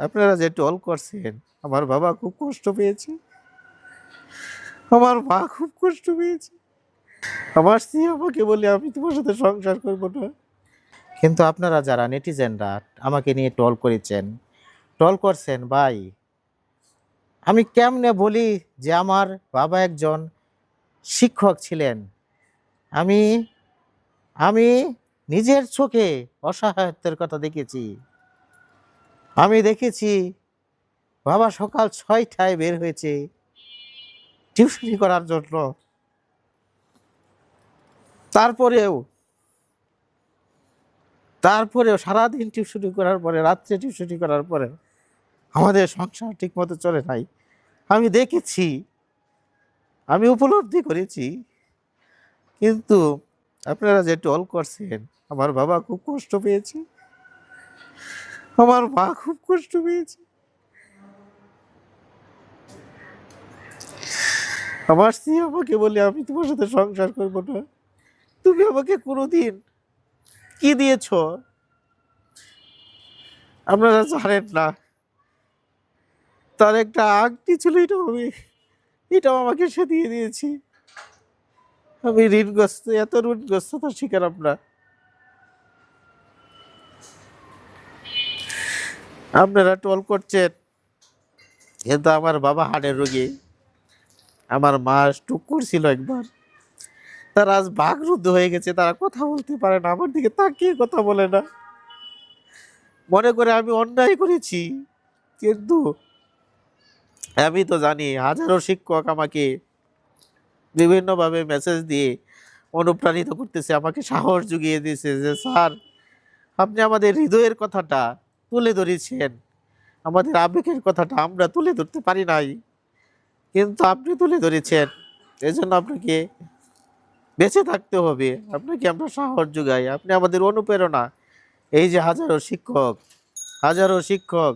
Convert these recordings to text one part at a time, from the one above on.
আপনারা যে টল করছেন, আমার বাবা খুব কষ্ট পেয়েছে। আমার মা খুব কষ্ট পেয়েছে। আমার স্ত্রী আমাকে বলে, আমি তোমার সাথে সংসার করব না। কিন্তু আপনারা যারা নেটিজেনরা, আমাকে নিয়ে টল করেছেন, টল করছেন, ভাই, আমি কেমনে বলি যে আমার বাবা একজন শিক্ষক ছিলেন? আমি আমি নিজের চোখে অসহায়ত্বের কথা দেখেছি। আমি দেখেছি বাবা সকাল ছয়টায় বের হয়েছে টিউশনি করার জন্য। তারপরেও তারপরেও সারাদিন টিউশনি করার পরে, রাত্রে টিউশনি করার পরে আমাদের সংসার ঠিকমতো চলে নাই। আমি দেখেছি, আমি উপলব্ধি করেছি। কিন্তু আপনারা যে টল করছেন, আমার বাবা খুব কষ্ট পেয়েছে। আমার মা খুব কষ্ট পেয়েছে। আমার স্ত্রী আমাকে বলে, আমি তোমার সাথে সংসার করব না। তুমি আমাকে কোনোদিন কি দিয়েছ? আপনারা জানেন না। তার একটা আংটি ছিল, এটাও আমি, এটাও আমাকে সে দিয়ে দিয়েছি। আমি ঋণগ্রস্ত, এত ঋণগ্রস্ততার শিকার আমরা। আপনারা টোল করছেন, কিন্তু আমার বাবা হাড়ের রোগী। আমার মা টুক করছিল একবার। তারা আজ বাকরুদ্ধ হয়ে গেছে, তারা কথা বলতে পারে না, আমার দিকে তাকিয়ে কথা বলে না। মনে করে আমি অন্যায় করেছি, কিন্তু আমি তো জানি হাজারো শিক্ষক আমাকে বিভিন্নভাবে মেসেজ দিয়ে অনুপ্রাণিত করতেছে, আমাকে সাহস জুগিয়ে দিয়েছে যে, স্যার, আপনি আমাদের হৃদয়ের কথাটা তুলে ধরেছেন। আমাদের আবেগের কথাটা আমরা তুলে ধরতে পারি নাই। কিন্তু আপনি তুলে ধরেছেন। এই জন্য আপনাকে বেঁচে থাকতে হবে। আপনাকে আমরা সাহস যোগাই। আপনি আমাদের অনুপ্রেরণা। এই যে হাজারো শিক্ষক হাজারো শিক্ষক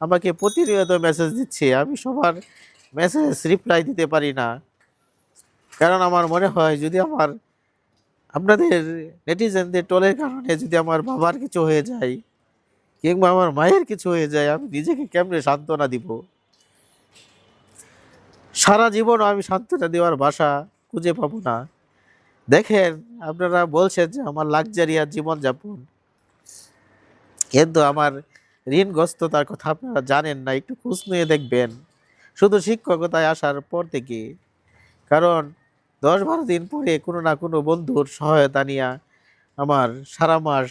আমাকে প্রতিনিয়ত মেসেজ দিচ্ছে। আমি সবার মেসেজ রিপ্লাই দিতে পারি না। কারণ আমার মনে হয় যদি আমার, আপনাদের নেটিজেনদের টোলের কারণে যদি আমার বাবার কিছু হয়ে যায় কিংবা আমার মায়ের কিছু হয়ে যায়, আমি নিজেকে কেমনে সান্ত্বনা দিব? সারা জীবন আমি সান্ত্বনা দেওয়ার বাসা খুঁজে পাবো না। দেখেন, আপনারা বলছেন যে আমার লাক্সারিয়ার জীবনযাপন। কিন্তু আমার ঋণগ্রস্ততার কথা আপনারা জানেন না, একটু খোঁজ নিয়ে দেখবেন। শুধু শিক্ষকতায় আসার পর থেকে। কারণ দশ বারো দিন পরে কোনো না কোনো বন্ধুর সহায়তা নিয়ে আমার সারা মাস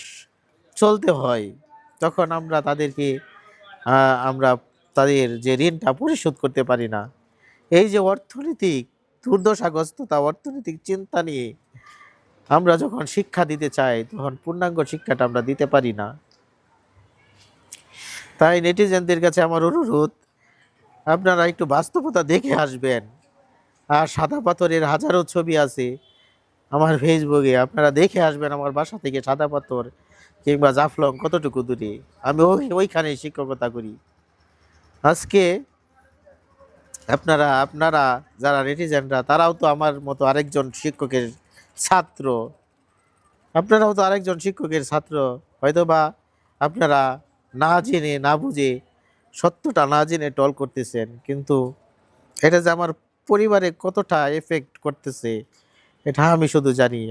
চলতে হয়। তখন আমরা তাদেরকে আমরা তাদের যে ঋণটা পরিশোধ করতে পারি না। এই যে অর্থনৈতিক দুর্দশাগ্রস্ততা, অর্থনৈতিক চিন্তা নিয়ে আমরা যখন শিক্ষা দিতে চাই, তখন পূর্ণাঙ্গ শিক্ষাটা আমরা দিতে পারি না। তাই নেটিজেনদের কাছে আমার অনুরোধ, আপনারা একটু বাস্তবতা দেখে আসবেন। আর সাদা পাথরের হাজারো ছবি আছে আমার ফেসবুকে আপনারা দেখে আসবেন আমার বাসা থেকে সাদা পাথর। কিংবা জাফলং কতটুকু দূরে? আমি ওই ওইখানে শিক্ষকতা করি। আজকে আপনারা আপনারা যারা নেটিজেনরা, তারাও তো আমার মতো আরেকজন শিক্ষকের ছাত্র। আপনারাও তো আরেকজন শিক্ষকের ছাত্র। হয়তো বা আপনারা না জেনে, না বুঝে সত্যটা না জেনে টল করতেছেন, কিন্তু এটা যে আমার পরিবারে কতটা এফেক্ট করতেছে, এটা আমি শুধু জানি।